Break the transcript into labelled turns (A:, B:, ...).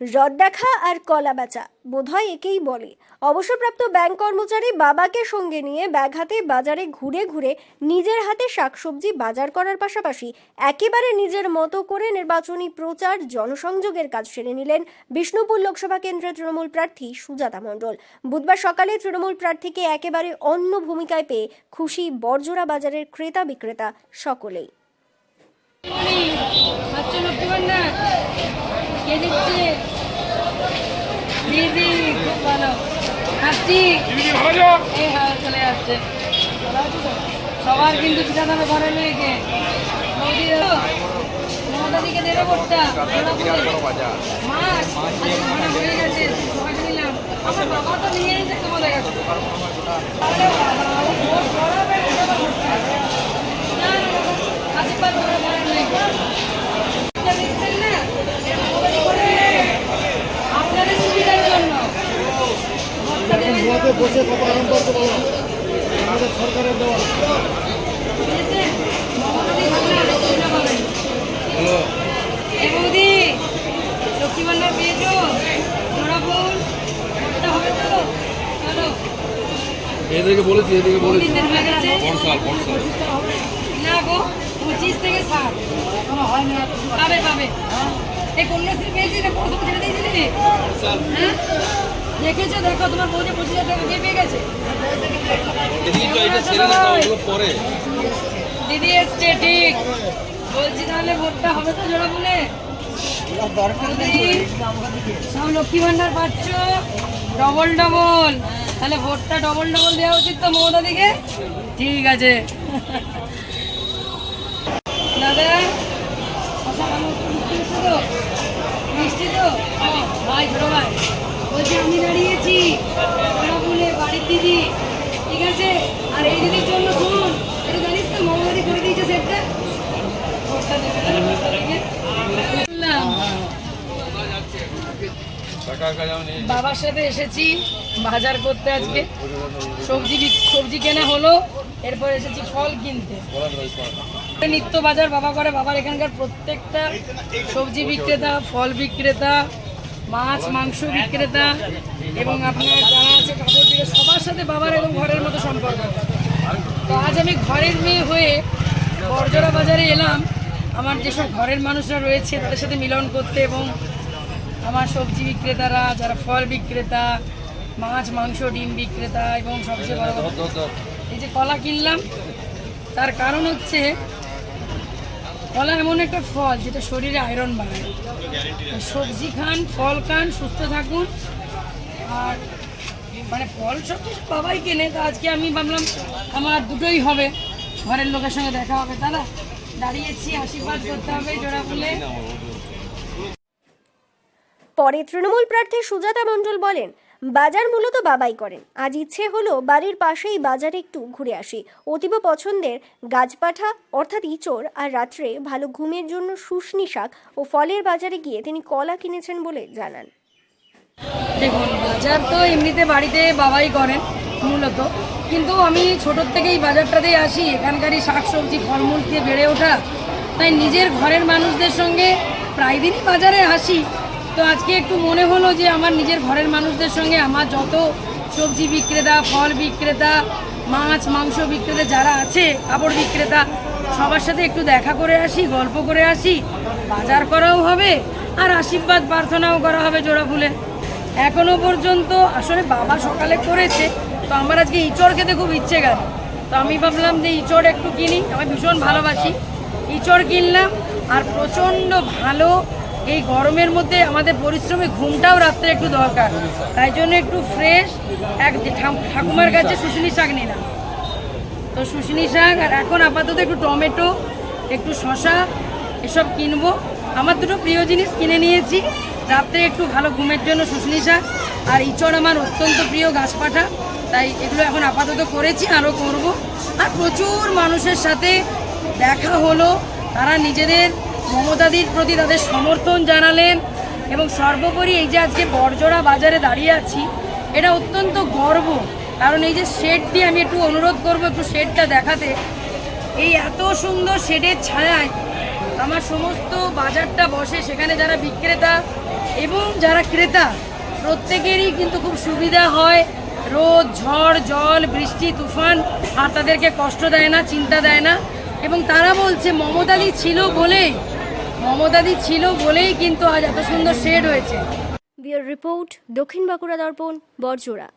A: রদ দেখা আর কলা বেচা বোধহয় একেই বলে অবসরপ্রাপ্ত ব্যাংক কর্মচারী বাবাকে সঙ্গে নিয়ে ব্যাগ হাতে বাজারে ঘুরে ঘুরে নিজের হাতে শাকসবজি বাজার করার পাশাপাশি একেবারে নিজের মতো করে নির্বাচনী প্রচার জনসংযোগের কাজ সেরে নিলেন বিষ্ণুপুর লোকসভা কেন্দ্রের তৃণমূল প্রার্থী সুজাতা মণ্ডল বুধবার সকালে তৃণমূল প্রার্থীকে একেবারে অন্য ভূমিকায় পেয়ে খুশি বরজোড়া বাজারের ক্রেতা বিক্রেতা সকলেই
B: সাতশো লক্ষ্মী ভান্ডার কে দিদি খুব ভালো হাসছি এই হ্যাঁ চলে যাচ্ছে? সবার কিন্তু দামে ঘরে মেয়েকে। মোদি মমতা দিকে দেবে ভোটটা? মাস হয়ে গেছে। আমার বাবা তো নিয়েই যেতে বলে গেছে আরে বাবা, ও ভোট করাবে, ওটা আবার ভোট চায়। না, না, না, আশীর্বাদ করে ঘরে নেই এটা দেখছেন না? এটা মোবাইল করে আপনাদের সুবিধার জন্য ভোটটা দেবেন।
C: গোয়াতে বসে কত আরাম করতে পারলাম আমাদের সরকারের দেওয়া।
B: লক্ষ্মী ভান্ডার পেয়েছ?
C: এদেরকে বলেছি এদেরকে বলেছি।
B: না গো, পঁচিশ থেকে ষাট। পাবে, পাবে। এই কন্যাশ্রী পেয়েছি না প্রথম ছেড়ে দিয়েছিলি? হ্যাঁ? দেখেছ? দেখো তোমার বউ যে পঁচিশ হাজার টাকা দিয়ে পেয়ে গেছে। দিদি এসছে ঠিক। বলছি তাহলে ভোটটা হবে তো জোড়া বলে সব লক্ষ্মী ভান্ডার পাচ্ছ? Double double. তাহলে ভোটটা ডবল ডবল দেওয়া উচিত তো মমতা দিকে? ঠিক আছে। দাদা মিষ্টি তো? ভাই ছোট ভাই। বলছি, আমি দাঁড়িয়েছি। বলে, বাড়ির দিদি। ঠিক আছে? আর এই দিদির জন্য শুন এটা জানিস তো মমতাদি করে দিয়েছে সেটটা? বাবার সাথে এসেছি, বাজার করতে আজকে। সবজি সবজি কেনা হলো, এরপর এসেছি ফল কিনতে। নিত্য বাজার, বাবা করে, বাবার এখানকার প্রত্যেকটা সবজি বিক্রেতা, ফল বিক্রেতা মাছ, মাংস বিক্রেতা এবং আপনার যারা আছে কাপড় বিক্রেতা সবার সাথে বাবার এবং ঘরের মতো সম্পর্ক। তো আজ আমি ঘরের মেয়ে হয়ে বরজরা বাজারে এলাম। আমার যেসব ঘরের মানুষরা রয়েছে, তাদের সাথে মিলন করতে এবং আমার সবজি বিক্রেতারা, যারা ফল বিক্রেতা, মাছ, মাংস, ডিম বিক্রেতা এবং সবচেয়ে বড় এই যে কলা কিনলাম, তার কারণ হচ্ছে কলা এমন একটা ফল যেটা শরীরে আয়রন বাড়ায় সবজি খান, ফল খান, সুস্থ থাকুন। আর মানে ফল সব কিছু বাবাই কেনে, তো আজকে আমি ভাবলাম আমার দুটোই হবে। ঘরের লোকের সঙ্গে দেখা হবে। দাদা, দাঁড়িয়েছি, আশীর্বাদ করতে হবে জোড়া বলে
A: পরে তৃণমূল প্রার্থী সুজাতা মণ্ডল বলেন বাজার মূলত বাবাই করেন। আজ ইচ্ছে হলো বাড়ির পাশেই বাজারে একটু ঘুরে আসি। অতীব পছন্দের গাছপাঠা, অর্থাৎ ইচড়, আর রাত্রে ভালো ঘুমের জন্য শুশনি শাক ও ফলের বাজারে গিয়ে তিনি কলা কিনেছেন বলে জানান।
B: দেখুন, বাজার তো এমনিতে বাড়িতে বাবাই করেন মূলত। কিন্তু আমি ছোটোর থেকেই বাজারটাতেই আসি। এখানকারই শাকসবজি, ফলমূল খেয়ে বেড়ে ওঠা। তাই নিজের ঘরের মানুষদের সঙ্গে প্রায় দিনই বাজারে আসি। তো আজকে একটু মনে হলো যে আমার নিজের ঘরের মানুষদের সঙ্গে আমার যত সবজি বিক্রেতা, ফল বিক্রেতা, মাছ, মাংস বিক্রেতা যারা আছে কাপড় বিক্রেতা, সবার সাথে একটু দেখা করে আসি, গল্প করে আসি। বাজার করাও হবে আর আশীর্বাদ প্রার্থনাও করা হবে জোড়া ফুলে এখনও পর্যন্ত আসলে বাবা সকালে করেছে, তো আমার আজকে ইচড় খেতে খুব ইচ্ছে গেল তো আমি ভাবলাম যে ইচড় একটু কিনি, আমি ভীষণ ভালোবাসি। ইচড় কিনলাম আর প্রচণ্ড ভালো এই গরমের মধ্যে আমাদের পরিশ্রমে ঘুমটাও রাত্রে একটু দরকার। তাই জন্য একটু ফ্রেশ এক ঠাকুমার কাছে শুশুনি শাক নিলাম। তো শুশনি শাক আর এখন আপাতত একটু টমেটো, একটু শশা এসব কিনবো। আমার দুটো প্রিয় জিনিস কিনে নিয়েছি। রাত্রে একটু ভালো ঘুমের জন্য শুশনি শাক আর ইচড় আমার অত্যন্ত প্রিয় গাছপাঠা তাই এগুলো এখন আপাতত করেছি, আরও করব। আর প্রচুর মানুষের সাথে দেখা হলো। তারা নিজেদের মমতাদির প্রতি তাদের সমর্থন জানালেন এবং সর্বোপরি এই যে আজকে বড়জোড়া বাজারে দাঁড়িয়ে আছি, এটা অত্যন্ত গর্ব। কারণ এই যে শেডটি আমি একটু অনুরোধ করব একটু শেডটা দেখাতে। এই এত সুন্দর শেডের ছায়ায় আমার সমস্ত বাজারটা বসে, সেখানে যারা বিক্রেতা এবং যারা ক্রেতা, প্রত্যেকেরই কিন্তু খুব সুবিধা হয়। রোদ, ঝড়, জল, বৃষ্টি, তুফান, আর তাদেরকে কষ্ট দেয় না, চিন্তা দেয় না। এবং তারা বলছে, মমতাদি ছিল বলেই মমতাদি ছিল বলেই কিন্তু আজ এত সুন্দর শেড হয়েছে।
A: বিয়ার রিপোর্ট দক্ষিণ বাঁকুড়া দর্পণ, বরজোড়া।